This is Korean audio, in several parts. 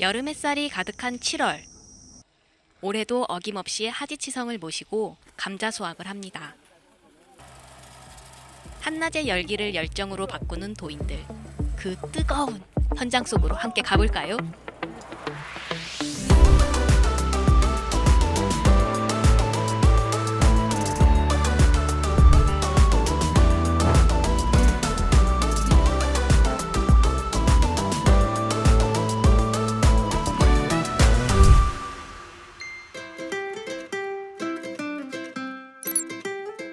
여름 햇살이 가득한 7월. 올해도 어김없이 하지치성을 모시고 감자 수확을 합니다. 한낮의 열기를 열정으로 바꾸는 도인들. 그 뜨거운 현장 속으로 함께 가볼까요?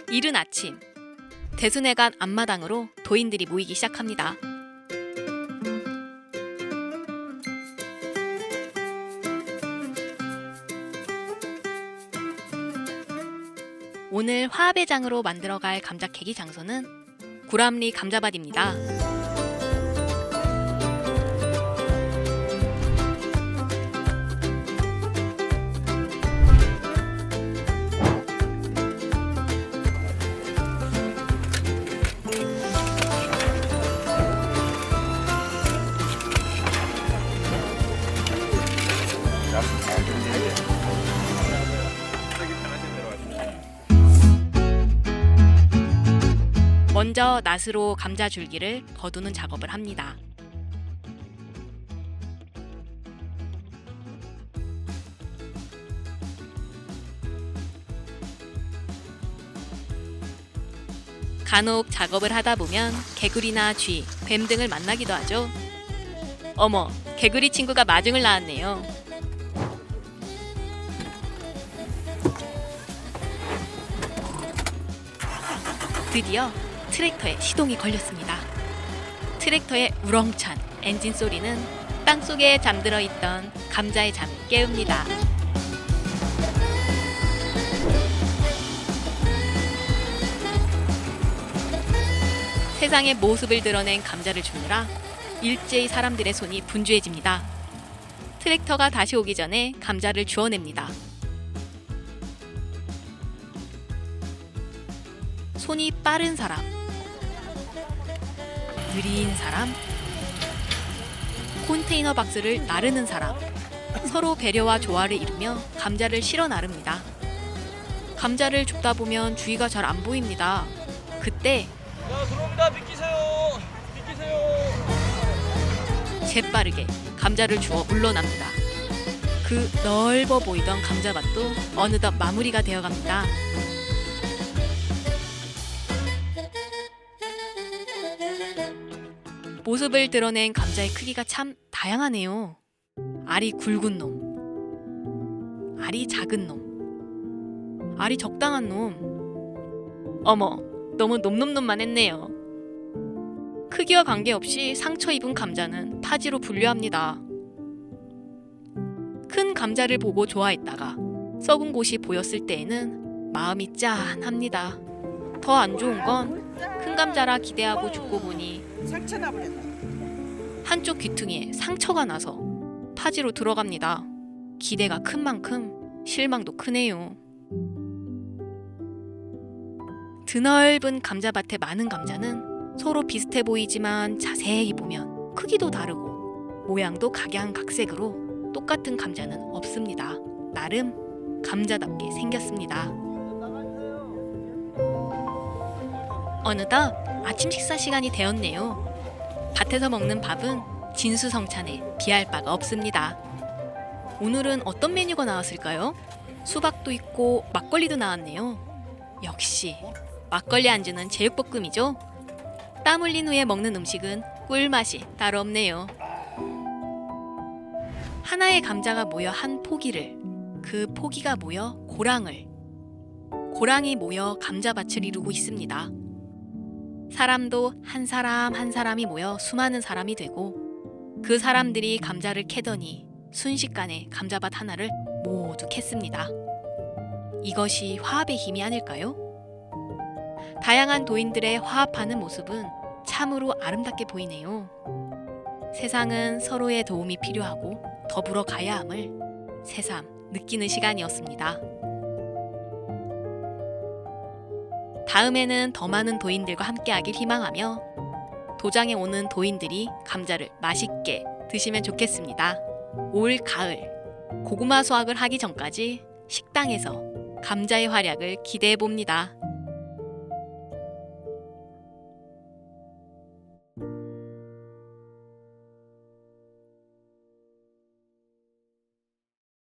이른 아침 대순회관 앞마당으로 도인들이 모이기 시작합니다. 오늘 화합회장으로 만들어갈 감자 캐기 장소는 구람리 감자밭입니다. 먼저 낫으로 감자 줄기를 거두는 작업을 합니다. 간혹 작업을 하다 보면 개구리나 쥐, 뱀 등을 만나기도 하죠. 어머, 개구리 친구가 마중을 나왔네요. 드디어 트랙터에 시동이 걸렸습니다. 트랙터의 우렁찬 엔진 소리는 땅 속에 잠들어 있던 감자의 잠을 깨웁니다. 세상의 모습을 드러낸 감자를 주느라 일제히 사람들의 손이 분주해집니다. 트랙터가 다시 오기 전에 감자를 주워냅니다. 손이 빠른 사람, 느린 사람, 컨테이너 박스를 나르는 사람, 서로 배려와 조화를 이루며 감자를 실어 나릅니다. 감자를 줍다 보면 주위가 잘 안 보입니다. 그때 야 들어옵니다 비키세요 비키세요 재빠르게 감자를 주워 물러납니다. 그 넓어 보이던 감자밭도 어느덧 마무리가 되어갑니다. 모습을 드러낸 감자의 크기가 참 다양하네요. 알이 굵은 놈, 알이 작은 놈, 알이 적당한 놈. 어머, 너무 놈놈놈만 했네요. 크기와 관계없이 상처 입은 감자는 파지로 분류합니다. 큰 감자를 보고 좋아했다가 썩은 곳이 보였을 때에는 마음이 짠합니다. 더 안 좋은 건 큰 감자라 기대하고 죽고 보니. 한쪽 귀퉁이에 상처가 나서 파지로 들어갑니다. 기대가 큰 만큼 실망도 크네요. 드넓은 감자밭에 많은 감자는 서로 비슷해 보이지만 자세히 보면 크기도 다르고 모양도 각양각색으로 똑같은 감자는 없습니다. 나름 감자답게 생겼습니다. 어느덧 아침 식사 시간이 되었네요. 밭에서 먹는 밥은 진수성찬에 비할 바가 없습니다. 오늘은 어떤 메뉴가 나왔을까요? 수박도 있고 막걸리도 나왔네요. 역시 막걸리 안주는 제육볶음이죠. 땀 흘린 후에 먹는 음식은 꿀맛이 따로 없네요. 하나의 감자가 모여 한 포기를, 그 포기가 모여 고랑을, 고랑이 모여 감자밭을 이루고 있습니다. 사람도 한 사람 한 사람이 모여 수많은 사람이 되고 그 사람들이 감자를 캐더니 순식간에 감자밭 하나를 모두 캤습니다. 이것이 화합의 힘이 아닐까요? 다양한 도인들의 화합하는 모습은 참으로 아름답게 보이네요. 세상은 서로의 도움이 필요하고 더불어 가야 함을 새삼 느끼는 시간이었습니다. 다음에는 더 많은 도인들과 함께하길 희망하며 도장에 오는 도인들이 감자를 맛있게 드시면 좋겠습니다. 올 가을 고구마 수확을 하기 전까지 식당에서 감자의 활약을 기대해 봅니다.